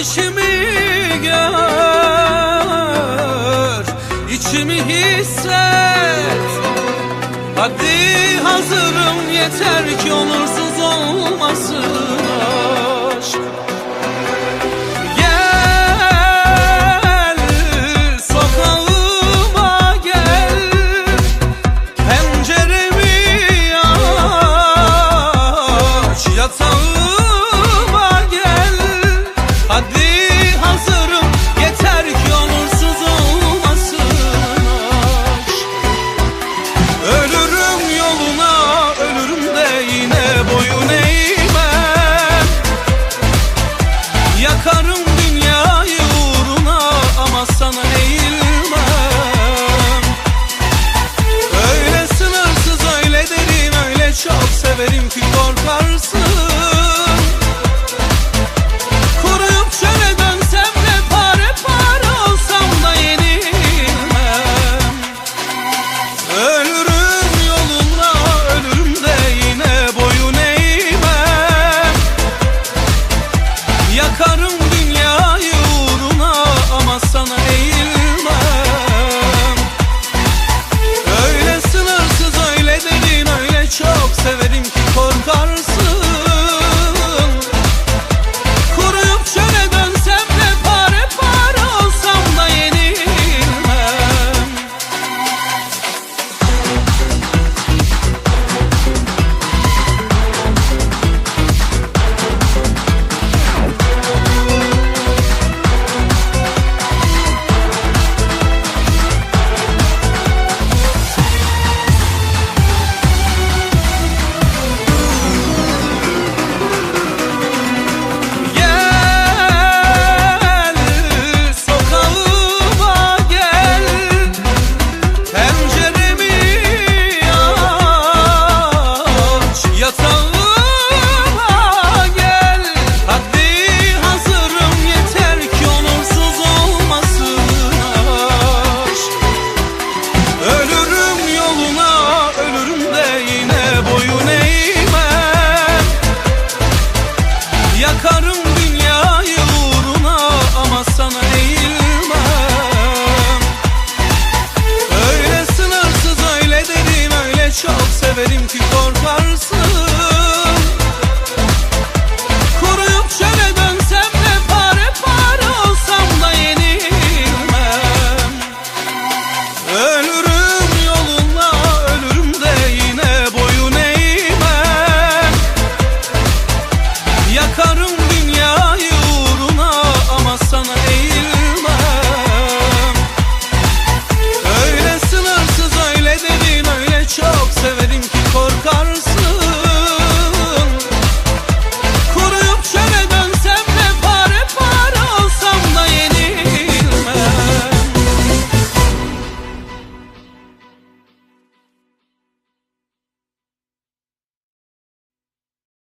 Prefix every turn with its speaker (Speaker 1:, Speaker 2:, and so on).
Speaker 1: ateşimi gör içimi hisset. Hadi hazırım yeter ki olursuz olmasın aşk. Yatağım bakarım